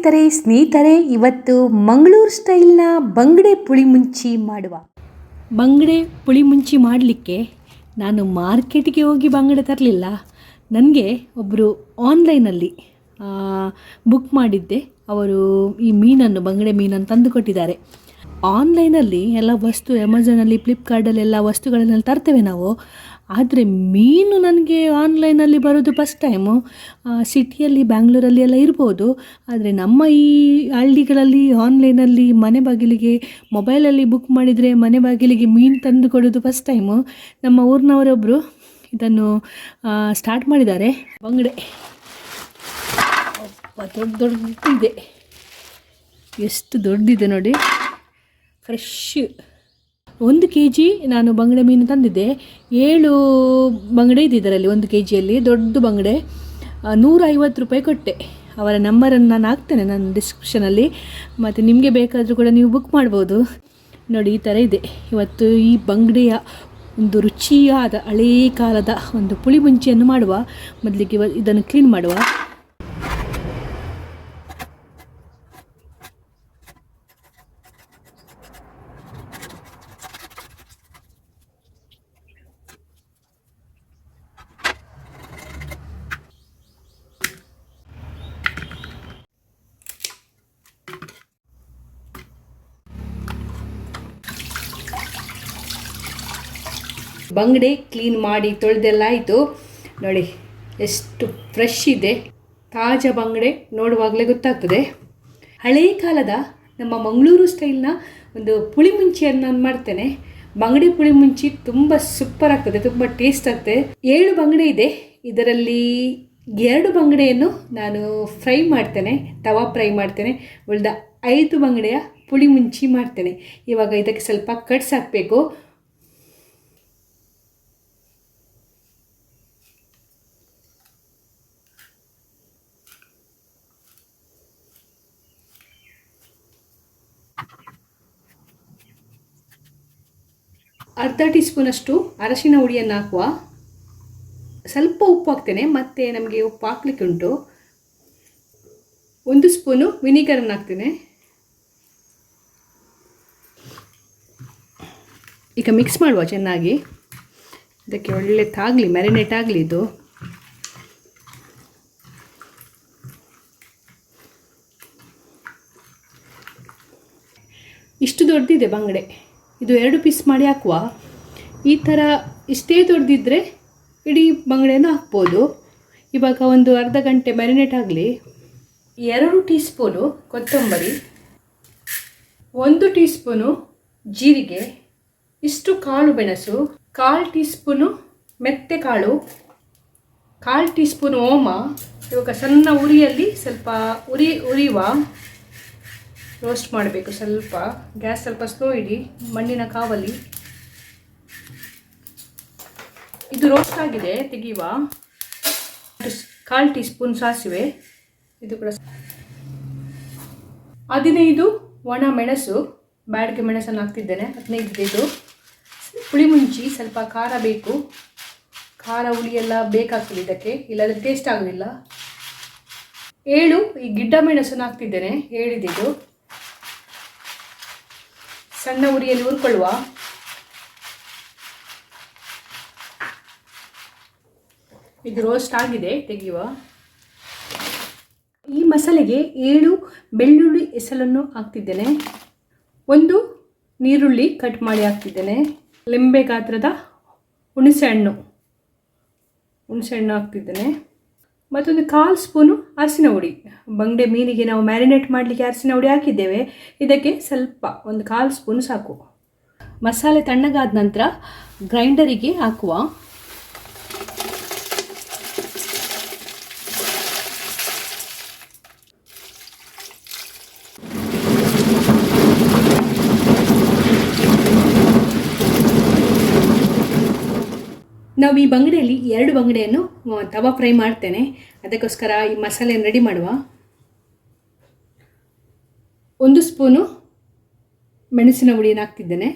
ಸ್ನೇಹಿತರೆ ಸ್ನೇಹಿತರೆ, ಇವತ್ತು ಮಂಗಳೂರು ಸ್ಟೈಲ್ನ ಬಂಗಡೆ ಪುಳಿ ಮುಂಚಿ ಮಾಡುವ. ಬಂಗಡೆ ಪುಳಿ ಮುಂಚಿ ಮಾಡಲಿಕ್ಕೆ ನಾನು ಮಾರ್ಕೆಟಿಗೆ ಹೋಗಿ ಬಂಗಡೆ ತರಲಿಲ್ಲ. ನನಗೆ ಒಬ್ಬರು ಆನ್ಲೈನಲ್ಲಿ ಬುಕ್ ಮಾಡಿದ್ದೆ. ಅವರು ಈ ಮೀನನ್ನು, ಬಂಗಡೆ ಮೀನನ್ನು ತಂದು ಕೊಟ್ಟಿದ್ದಾರೆ ಆನ್ಲೈನಲ್ಲಿ ಎಲ್ಲ ವಸ್ತು ಅಮೆಝಾನಲ್ಲಿ ಫ್ಲಿಪ್ಕಾರ್ಟಲ್ಲಿ ಎಲ್ಲ ವಸ್ತುಗಳನ್ನೆಲ್ಲ ತರ್ತೇವೆ ನಾವು. ಆದರೆ ಮೀನು ನನಗೆ ಆನ್ಲೈನಲ್ಲಿ ಬರೋದು ಫಸ್ಟ್ ಟೈಮು ಸಿಟಿಯಲ್ಲಿ ಬ್ಯಾಂಗ್ಳೂರಲ್ಲಿ ಎಲ್ಲ ಇರ್ಬೋದು. ಆದರೆ ನಮ್ಮ ಈ ಹಳ್ಳಿಗಳಲ್ಲಿ ಆನ್ಲೈನಲ್ಲಿ ಮನೆ ಬಾಗಿಲಿಗೆ ಮೊಬೈಲಲ್ಲಿ ಬುಕ್ ಮಾಡಿದರೆ ಮನೆ ಬಾಗಿಲಿಗೆ ಮೀನು ತಂದು ಕೊಡೋದು ಫಸ್ಟ್ ಟೈಮು ನಮ್ಮ ಊರಿನವರೊಬ್ಬರು ಇದನ್ನು ಸ್ಟಾರ್ಟ್ ಮಾಡಿದ್ದಾರೆ. ಬಂಗಡೆ. ದೊಡ್ಡ ದೊಡ್ಡದಿದೆ ಎಷ್ಟು ದೊಡ್ಡದಿದೆ ನೋಡಿ. ಫ್ರೆಶ್ ಒಂದು ಕೆ ಜಿ ನಾನು ಬಂಗಡೆ ಮೀನು ತಂದಿದ್ದೆ. ಏಳು ಬಂಗಡೆ ಇದೆ ಇದರಲ್ಲಿ ಒಂದು ಕೆ ಜಿಯಲ್ಲಿ ದೊಡ್ಡ ಬಂಗಡೆ. ನೂರೈವತ್ತು ರೂಪಾಯಿ ಕೊಟ್ಟೆ. ಅವರ ನಂಬರನ್ನು ನಾನು ಹಾಕ್ತೇನೆ ನನ್ನ ಡಿಸ್ಕ್ರಿಪ್ಷನಲ್ಲಿ ಮತ್ತು ನಿಮಗೆ ಬೇಕಾದರೂ ಕೂಡ ನೀವು ಬುಕ್ ಮಾಡ್ಬೋದು. ನೋಡಿ, ಈ ಥರ ಇದೆ. ಇವತ್ತು ಈ ಬಂಗಡೆಯ ಒಂದು ರುಚಿಯಾದ ಹಳೇ ಕಾಲದ ಒಂದು ಪುಳಿ ಮುಂಚಿಯನ್ನು ಮಾಡುವ. ಮೊದಲಿಗೆ ಇದನ್ನು ಕ್ಲೀನ್ ಮಾಡುವ. ಬಂಗಡೆ ಕ್ಲೀನ್ ಮಾಡಿ ತೊಳೆದೆಲ್ಲ ಆಯಿತು ನೋಡಿ, ಎಷ್ಟು ಫ್ರೆಶ್ ಇದೆ. ತಾಜಾ ಬಂಗಡೆ ನೋಡುವಾಗಲೇ ಗೊತ್ತಾಗ್ತದೆ. ಹಳೇ ಕಾಲದ ನಮ್ಮ ಮಂಗಳೂರು ಸ್ಟೈಲ್ನ ಒಂದು ಪುಳಿ ಮುಂಚಿಯನ್ನು ನಾನು ಮಾಡ್ತೇನೆ. ಬಂಗಡೆ ಪುಳಿ ಮುಂಚಿ ತುಂಬ ಸೂಪರ್ ಆಗ್ತದೆ, ತುಂಬ ಟೇಸ್ಟ್ ಆಗ್ತದೆ. ಏಳು ಬಂಗಡೆ ಇದೆ. ಇದರಲ್ಲಿ ಎರಡು ಬಂಗಡೆಯನ್ನು ನಾನು ಫ್ರೈ ಮಾಡ್ತೇನೆ, ತವಾ ಫ್ರೈ ಮಾಡ್ತೇನೆ. ಉಳಿದ ಐದು ಬಂಗಡೆಯ ಪುಳಿ ಮುಂಚಿ ಮಾಡ್ತೇನೆ. ಇವಾಗ ಇದಕ್ಕೆ ಸ್ವಲ್ಪ ಕಟ್ಸ್ ಹಾಕಬೇಕು. ಅರ್ಧ ಟೀ ಸ್ಪೂನಷ್ಟು ಅರಶಿನ ಹುಡಿಯನ್ನು ಹಾಕುವ. ಸ್ವಲ್ಪ ಉಪ್ಪು ಹಾಕ್ತೇನೆ, ಮತ್ತು ನಮಗೆ ಉಪ್ಪು ಹಾಕ್ಲಿಕ್ಕೆ ಉಂಟು ಒಂದು ಸ್ಪೂನು ವಿನಿಗರನ್ನು ಹಾಕ್ತೇನೆ. ಈಗ ಮಿಕ್ಸ್ ಮಾಡುವ ಚೆನ್ನಾಗಿ. ಇದಕ್ಕೆ ಒಳ್ಳೆ ತಾಗಲಿ, ಮ್ಯಾರಿನೇಟ್ ಆಗಲಿ ಇದು. ಇಷ್ಟು ದೊಡ್ಡದಿದೆ ಬಂಗಡೆ. ಇದು ಎರಡು ಪೀಸ್ ಮಾಡಿ ಹಾಕುವ. ಈ ಥರ ಇಷ್ಟೇ ದೊಡ್ಡದಿದ್ದರೆ ಇಡೀ ಬಂಗಡೆನ ಹಾಕ್ಬೋದು. ಇವಾಗ ಒಂದು ಅರ್ಧ ಗಂಟೆ ಮ್ಯಾರಿನೇಟ್ ಆಗಲಿ. ಎರಡು ಟೀ ಸ್ಪೂನು ಕೊತ್ತಂಬರಿ, ಒಂದು ಟೀ ಸ್ಪೂನು ಜೀರಿಗೆ, ಇಷ್ಟು ಕಾಳು ಮೆಣಸು, ಕಾಲು ಟೀ ಸ್ಪೂನು ಮೆತ್ತೆ ಕಾಳು, ಕಾಲು ಟೀ ಸ್ಪೂನು ಓಮ. ಇವಾಗ ಸಣ್ಣ ಉರಿಯಲ್ಲಿ ಸ್ವಲ್ಪ ಉರಿ, ಉರಿಯುವ. ರೋಸ್ಟ್ ಮಾಡಬೇಕು ಸ್ವಲ್ಪ. ಗ್ಯಾಸ್ ಸ್ವಲ್ಪ ಸ್ಲೋ ಇಡಿ. ಮಣ್ಣಿನ ಕಾವಲಿ. ಇದು ರೋಸ್ಟ್ ಆಗಿದೆ. ತೆಗೆಯುವ ಕಾಲು ಟೀ ಸ್ಪೂನ್ ಸಾಸಿವೆ. ಇದು ಕೂಡ ಹದಿನೈದು ಒಣ ಮೆಣಸು. ಬ್ಯಾಡಿಗೆ ಮೆಣಸನ್ನು ಹಾಕ್ತಿದ್ದೇನೆ. ಹದಿನೈದು ಇದು. ಹುಳಿ ಮುಂಚಿ ಸ್ವಲ್ಪ ಖಾರ ಬೇಕು. ಖಾರ ಹುಳಿ ಎಲ್ಲ ಬೇಕಾಗ್ತದೆ ಇದಕ್ಕೆ. ಇಲ್ಲಾಂದರೆ ಟೇಸ್ಟ್ ಆಗೋದಿಲ್ಲ. ಏಳು ಈ ಗಿಡ್ಡ ಮೆಣಸನ್ನು ಹಾಕ್ತಿದ್ದೇನೆ. ಏಳಿದಿದ್ದು ಸಣ್ಣ ಉರಿಯಲ್ಲಿ ಹುರ್ಕೊಳ್ಳುವ. ಇದು ರೋಸ್ಟ್ ಆಗಿದೆ, ತೆಗೆಯುವ. ಈ ಮಸಾಲೆಗೆ ಏಳು ಬೆಳ್ಳುಳ್ಳಿ ಹೆಸಲನ್ನು ಹಾಕ್ತಿದ್ದೇನೆ. ಒಂದು ನೀರುಳ್ಳಿ ಕಟ್ ಮಾಡಿ ಹಾಕ್ತಿದ್ದೇನೆ. ಲಿಂಬೆ ಗಾತ್ರದ ಹುಣಸೆ ಹಣ್ಣು ಹುಣಸೆ ಹಣ್ಣು ಹಾಕ್ತಿದ್ದೇನೆ. ಮತ್ತೊಂದು ಕಾಲು ಸ್ಪೂನು ಅರಸಿನ ಹುಡಿ ಬಂಗಡೆ ಮೀನಿಗೆ ನಾವು ಮ್ಯಾರಿನೇಟ್ ಮಾಡಲಿಕ್ಕೆ ಅರಸಿನ ಹುಡಿ ಹಾಕಿದ್ದೇವೆ. ಇದಕ್ಕೆ ಸ್ವಲ್ಪ ಒಂದು ಕಾಲು ಸ್ಪೂನ್ ಸಾಕು. ಮಸಾಲೆ ತಣ್ಣಗಾದ ನಂತರ ಗ್ರೈಂಡರಿಗೆ ಹಾಕುವ ನಾವು ಈ ಬಂಗಡೆಯಲ್ಲಿ ಎರಡು ಬಂಗಡೆಯನ್ನು ತವ ಫ್ರೈ ಮಾಡ್ತೇನೆ. ಅದಕ್ಕೋಸ್ಕರ ಈ ಮಸಾಲೆಯನ್ನು ರೆಡಿ ಮಾಡುವ. ಒಂದು ಸ್ಪೂನು ಮೆಣಸಿನ ಹುಡಿಯನ್ನು ಹಾಕ್ತಿದ್ದೇನೆ.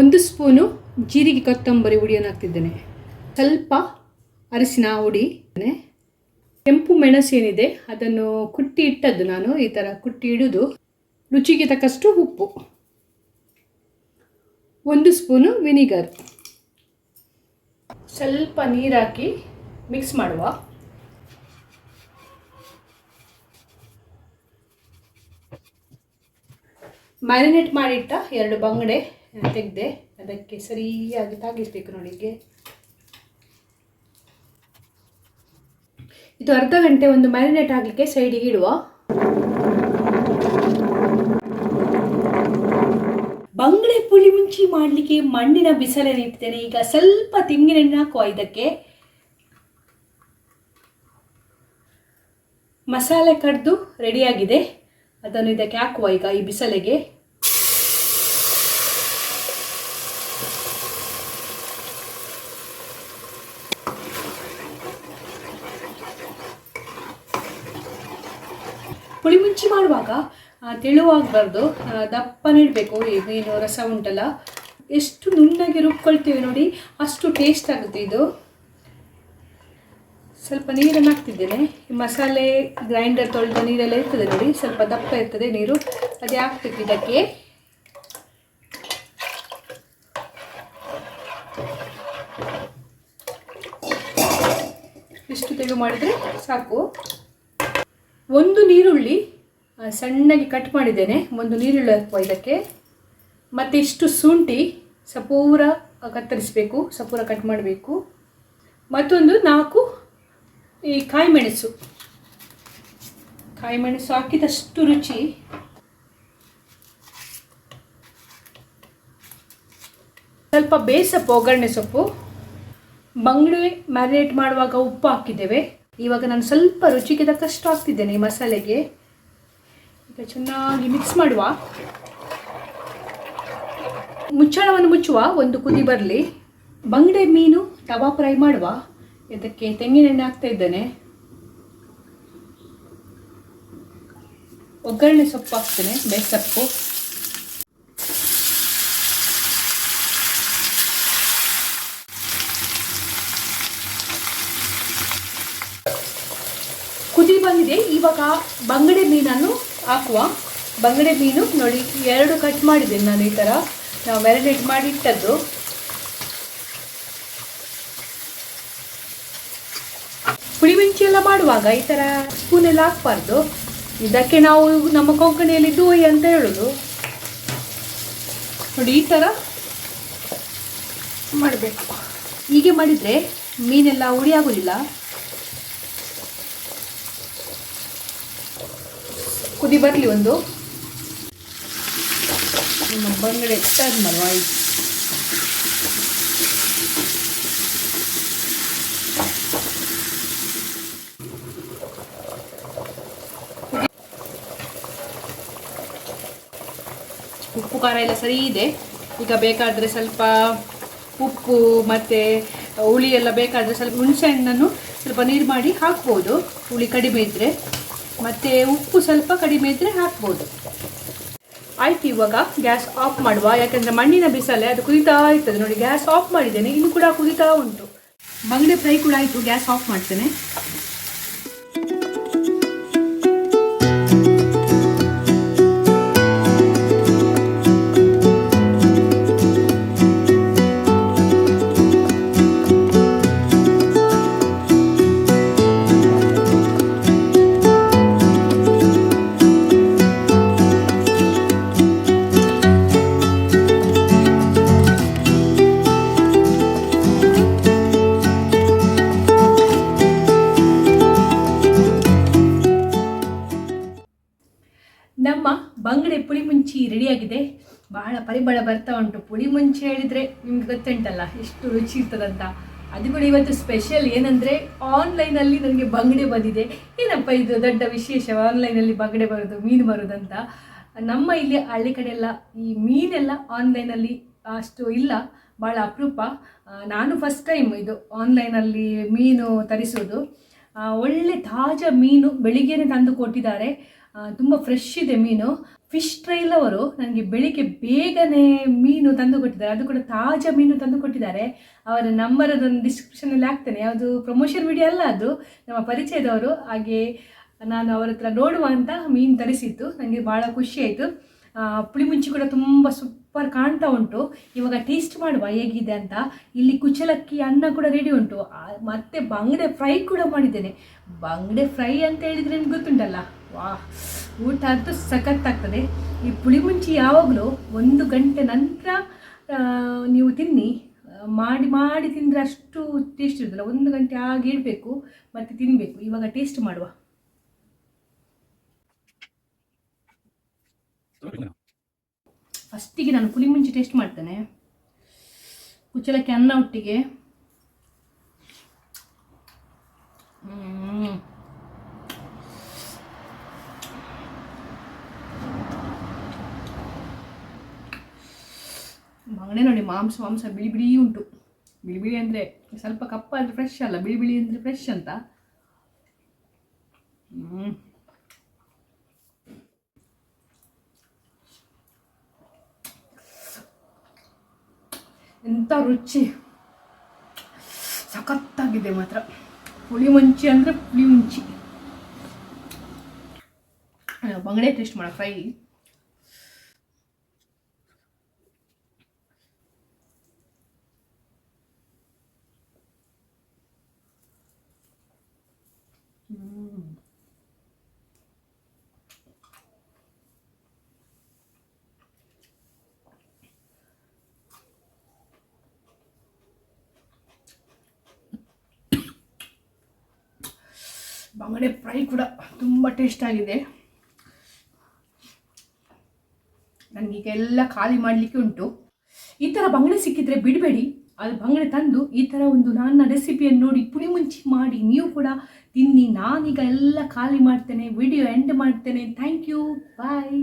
ಒಂದು ಸ್ಪೂನು ಜೀರಿಗೆ ಕೊತ್ತಂಬರಿ ಹುಡಿಯನ್ನು ಹಾಕ್ತಿದ್ದೇನೆ. ಸ್ವಲ್ಪ ಅರಿಸಿನ ಹುಡಿ ಕೆಂಪು ಮೆಣಸು ಏನಿದೆ, ಅದನ್ನು ಕುಟ್ಟಿ ಇಟ್ಟದ್ದು ನಾನು, ಈ ಥರ ಕುಟ್ಟಿ ಇಡೋದು. ರುಚಿಗೆ ತಕ್ಕಷ್ಟು ಉಪ್ಪು. ಒಂದು ಸ್ಪೂನು ವಿನಿಗರ್. ಸ್ವಲ್ಪ ನೀರು ಹಾಕಿ ಮಿಕ್ಸ್ ಮಾಡುವ. ಮ್ಯಾರಿನೇಟ್ ಮಾಡಿಟ್ಟ ಎರಡು ಬಂಗಡೆ ತೆಗೆದೆ, ಅದಕ್ಕೆ ಸರಿಯಾಗಿ ತಾಗಿಸ್ಬೇಕು ನೋಡಿಗೆ ಇದು ಅರ್ಧ ಗಂಟೆ ಒಂದು ಮ್ಯಾರಿನೇಟ್ ಆಗಲಿಕ್ಕೆ ಸೈಡಿಗೆ ಇಡುವ. ಪುಳಿ ಮುಂಚಿ ಮಾಡಲಿಕ್ಕೆ ಮಣ್ಣಿನ ಬಿಸಿಲಲ್ಲಿ ಇಡ್ತೇನೆ. ಈಗ ಸ್ವಲ್ಪ ತೆಂಗಿನೆಣ್ಣೆ ಹಾಕುವ ಇದಕ್ಕೆ. ಮಸಾಲೆ ಕಡ್ದು ರೆಡಿಯಾಗಿದೆ. ಅದನ್ನು ಇದಕ್ಕೆ ಹಾಕುವ ಈಗ ಈ ಬಿಸಲೆಗೆ. ಪುಳಿಮುಂಚಿ ಮಾಡುವಾಗ ತೆಳುವಾಗಬಾರ್ದು. ದಪ್ಪನಿಡಬೇಕು ಏನು ರಸ ಉಂಟಲ್ಲ. ಎಷ್ಟು ನುಣ್ಣಗೆ ರುಬ್ಕೊಳ್ತೀವಿ ನೋಡಿ. ಅಷ್ಟು ಟೇಸ್ಟ್ ಆಗುತ್ತೆ ಇದು. ಸ್ವಲ್ಪ ನೀರನ್ನು ಹಾಕ್ತಿದ್ದೇನೆ. ಮಸಾಲೆ ಗ್ರೈಂಡರ್ ತೊಳೆದ ನೀರೆಲ್ಲ ಇರ್ತದೆ ನೋಡಿ. ಸ್ವಲ್ಪ ದಪ್ಪ ಇರ್ತದೆ ನೀರು. ಅದೇ ಹಾಕ್ಬೇಕು ಇದಕ್ಕೆ. ಇಷ್ಟು ತೆಳು ಮಾಡಿದರೆ ಸಾಕು. ಒಂದು ನೀರುಳ್ಳಿ ಸಣ್ಣಗೆ ಕಟ್ ಮಾಡಿದ್ದೇನೆ, ಒಂದು ನೀರುಳ್ಳಿ ಹಾಕುವ ಇದಕ್ಕೆ. ಮತ್ತು ಇಷ್ಟು ಶುಂಠಿ ಸಪೂರ ಕತ್ತರಿಸಬೇಕು, ಸಪೂರ ಕಟ್ ಮಾಡಬೇಕು. ಮತ್ತೊಂದು ನಾಲ್ಕು ಈ ಕಾಯಿ ಮೆಣಸು ಕಾಯಿ ಮೆಣಸು ಹಾಕಿದಷ್ಟು ರುಚಿ. ಸ್ವಲ್ಪ ಬೇಸಪ್ಪು ಒಗ್ಗರಣೆ ಸೊಪ್ಪು. ಬಂಗಡೆ ಮ್ಯಾರಿನೇಟ್ ಮಾಡುವಾಗ ಉಪ್ಪು ಹಾಕಿದ್ದೇವೆ. ಇವಾಗ ನಾನು ಸ್ವಲ್ಪ ರುಚಿಗೆ ತಕ್ಕಷ್ಟು ಹಾಕ್ತಿದ್ದೇನೆ ಈ ಮಸಾಲೆಗೆ. ಚೆನ್ನಾಗಿ ಮಿಕ್ಸ್ ಮಾಡುವ. ಮುಚ್ಚಳವನ್ನು ಮುಚ್ಚುವ ಒಂದು ಕುದಿ ಬರಲಿ. ಬಂಗಡೆ ಮೀನು ತವಾ ಫ್ರೈ ಮಾಡುವ. ಇದಕ್ಕೆ ತೆಂಗಿನೆಣ್ಣೆ ಹಾಕ್ತಾ ಇದ್ದೇನೆ. ಒಗ್ಗರಣೆ ಸೊಪ್ಪು ಹಾಕ್ತೇನೆ ಬೇಸಪ್ಪು ಕುದಿ ಬಂದಿದೆ. ಇವಾಗ ಬಂಗಡೆ ಮೀನನ್ನು ಹಾಕುವ ಬಂಗಡೆ ಮೀನು ನೋಡಿ, ಎರಡು ಕಟ್ ಮಾಡಿದ್ದೇನೆ ನಾನು ಈ ಥರ ನಾವು ಮ್ಯಾರಿನೇಟ್ ಮಾಡಿ ಇಟ್ಟದ್ದು. ಪುಳಿಮೆಂಚಿ ಎಲ್ಲ ಮಾಡುವಾಗ ಈ ಥರ ಸ್ಪೂನ್ ಎಲ್ಲ ಹಾಕ್ಬಾರ್ದು. ಇದಕ್ಕೆ ನಾವು ನಮ್ಮ ಕೊಂಕಣಿಯಲ್ಲಿ ದೋಯಿ ಅಂತ ಹೇಳೋದು. ನೋಡಿ, ಈ ಥರ ಮಾಡಬೇಕು. ಹೀಗೆ ಮಾಡಿದರೆ ಮೀನೆಲ್ಲ ಹುಳಿ ಆಗೋದಿಲ್ಲ. ಕುದಿ ಬರಲಿ ಒಂದು. ನಿಮ್ಮ ಬಂಗಡೆ ಟರ್ನ್ ಮಲ್ವಾಯ್ ಉಪ್ಪು ಖಾರ ಎಲ್ಲ ಸರಿ ಇದೆ. ಈಗ ಬೇಕಾದರೆ ಸ್ವಲ್ಪ ಉಪ್ಪು, ಮತ್ತು ಹುಳಿ ಎಲ್ಲ ಬೇಕಾದರೆ ಸ್ವಲ್ಪ ಹುಣಸೆ ಹಣ್ಣನ್ನು ಸ್ವಲ್ಪ ನೀರು ಮಾಡಿ ಹಾಕ್ಬೋದು. ಹುಳಿ ಕಡಿಮೆ ಇದ್ದರೆ ಮತ್ತು ಉಪ್ಪು ಸ್ವಲ್ಪ ಕಡಿಮೆ ಇದ್ರೆ ಹಾಕ್ಬೋದು. ಆಯ್ತು, ಇವಾಗ ಗ್ಯಾಸ್ ಆಫ್ ಮಾಡುವ. ಯಾಕಂದ್ರೆ ಮಣ್ಣಿನ ಬಿಸಲೆ ಅದು ಕುದಿತಾ ಇರ್ತದೆ. ನೋಡಿ, ಗ್ಯಾಸ್ ಆಫ್ ಮಾಡಿದ್ದೇನೆ. ಇನ್ನು ಕೂಡ ಕುದಿತಾ ಉಂಟು. ಬಂಗಡೆ ಫ್ರೈ ಕೂಡ ಆಯ್ತು. ಗ್ಯಾಸ್ ಆಫ್ ಮಾಡ್ತೇನೆ. ಪರಿಮಳ ಬರ್ತಾ ಉಂಟು. ಪುಳಿ ಮುಂಚೆ ಹೇಳಿದರೆ ನಿಮ್ಗೆ ಗೊತ್ತುಂಟಲ್ಲ, ಎಷ್ಟು ರುಚಿ ಇರ್ತದಂತ. ಅದು ಕೂಡ ಇವತ್ತು ಸ್ಪೆಷಲ್ ಏನಂದರೆ ಆನ್ಲೈನಲ್ಲಿ ನನಗೆ ಬಂಗಡೆ ಬಂದಿದೆ. ಏನಪ್ಪ ಇದು ದೊಡ್ಡ ವಿಶೇಷ ಆನ್ಲೈನಲ್ಲಿ ಬಂಗಡೆ ಬರೋದು, ಮೀನು ಬರೋದಂತ ನಮ್ಮ ಇಲ್ಲಿ ಹಳ್ಳಿ ಕಡೆ ಎಲ್ಲ ಈ ಮೀನೆಲ್ಲ ಆನ್ಲೈನಲ್ಲಿ ಅಷ್ಟು ಇಲ್ಲ ಭಾಳ ಅಪರೂಪ. ನಾನು ಫಸ್ಟ್ ಟೈಮ್ ಇದು ಆನ್ಲೈನಲ್ಲಿ ಮೀನು ತರಿಸೋದು. ಒಳ್ಳೆ ತಾಜಾ ಮೀನು ಬೆಳಿಗ್ಗೆನೆ ತಂದು ಕೊಟ್ಟಿದ್ದಾರೆ. ತುಂಬ ಫ್ರೆಶ್ ಇದೆ ಮೀನು. ಫಿಶ್ ಟ್ರೈಲ್ ಅವರು ನನಗೆ ಬೆಳಿಗ್ಗೆ ಬೇಗನೆ ಮೀನು ತಂದು ಕೊಟ್ಟಿದ್ದಾರೆ. ಅದು ಕೂಡ ತಾಜಾ ಮೀನು ತಂದು ಕೊಟ್ಟಿದ್ದಾರೆ. ಅವರ ನಂಬರ್ ಅದನ್ನು ಡಿಸ್ಕ್ರಿಪ್ಷನಲ್ಲಿ ಹಾಕ್ತೇನೆ. ಯಾವುದು ಪ್ರಮೋಷನ್ ವಿಡಿಯೋ ಅಲ್ಲ ಅದು. ನಮ್ಮ ಪರಿಚಯದವರು. ಹಾಗೆ ನಾನು ಅವರ ಹತ್ರ ನೋಡುವ ಅಂತ ಮೀನು ತರಿಸಿತ್ತು ನನಗೆ ಭಾಳ ಖುಷಿ ಆಯಿತು. ಪುಳಿಮುಂಚಿ ಕೂಡ ತುಂಬ ಸೂಪರ್ ಕಾಣ್ತಾ ಉಂಟು. ಇವಾಗ ಟೇಸ್ಟ್ ಮಾಡುವ ಹೇಗಿದೆ ಅಂತ. ಇಲ್ಲಿ ಕುಚಲಕ್ಕಿ ಅನ್ನ ಕೂಡ ರೆಡಿ ಉಂಟು. ಮತ್ತೆ ಬಂಗಡೆ ಫ್ರೈ ಕೂಡ ಮಾಡಿದ್ದೇನೆ. ಬಂಗಡೆ ಫ್ರೈ ಅಂತ ಹೇಳಿದ್ರೆ ನಿಮ್ಗೆ ಗೊತ್ತುಂಟಲ್ಲ? ವಾ, ಊಟ ಅಂತೂ ಸಖತ್ತಾಗ್ತದೆ. ಈ ಪುಳಿಮುಂಚಿ ಯಾವಾಗಲೂ ಒಂದು ಗಂಟೆ ನಂತರ ನೀವು ತಿನ್ನಿ. ಮಾಡಿ ಮಾಡಿ ತಿಂದರೆ ಅಷ್ಟು ಟೇಸ್ಟ್ ಇರೋದಿಲ್ಲ. ಒಂದು ಗಂಟೆ ಆಗಿ ಇಡಬೇಕು, ಮತ್ತು ತಿನ್ನಬೇಕು ಇವಾಗ ಟೇಸ್ಟ್ ಮಾಡುವ. ಫಸ್ಟಿಗೆ ನಾನು ಪುಳಿ ಮುಂಚೆ ಟೇಸ್ಟ್ ಮಾಡ್ತೇನೆ. ಕುಚ್ಚಲಕ್ಕಿ ಅನ್ನ ಒಟ್ಟಿಗೆ. ಹ್ಮ್. ನೋಡಿ ಮಾಂಸ ಮಾಂಸ ಬಿಳಿ ಬಿಳಿ ಉಂಟು. ಬಿಳಿ ಬಿಳಿ ಅಂದರೆ ಸ್ವಲ್ಪ ಕಪ್ಪಾದರೆ ಫ್ರೆಶ್ ಅಲ್ಲ, ಬಿಳಿ ಬಿಳಿ ಅಂದರೆ ಫ್ರೆಶ್ ಅಂತ. ಹ್ಮ್. ಎಂಥ ರುಚಿ. ಸಖತ್ತಾಗಿದೆ ಮಾತ್ರ. ಹುಳಿ ಮುಂಚಿ ಅಂದರೆ ಪುಳಿ ಮುಂಚಿ. ಬಂಗಡೆ ಟೇಸ್ಟ್ ಮಾಡೋ ಫ್ರೈ ಬಂಗಡೆ ಫ್ರೈ ಕೂಡ ತುಂಬ ಟೇಸ್ಟ್ ಆಗಿದೆ. ನನಗೀಗ ಎಲ್ಲ ಖಾಲಿ ಮಾಡಲಿಕ್ಕೆ ಉಂಟು. ಈ ಥರ ಬಂಗಡೆ ಸಿಕ್ಕಿದ್ರೆ ಬಿಡಬೇಡಿ. ಅದು ಬಂಗಡೆ ತಂದು ಈ ಥರ ಒಂದು ನನ್ನ ರೆಸಿಪಿಯನ್ನು ನೋಡಿ ಪುಳಿ ಮುಂಚಿ ಮಾಡಿ ನೀವು ಕೂಡ ತಿನ್ನಿ. ನಾನೀಗ ಎಲ್ಲ ಖಾಲಿ ಮಾಡ್ತೇನೆ. ವಿಡಿಯೋ ಎಂಡ್ ಮಾಡ್ತೇನೆ. Thank you bye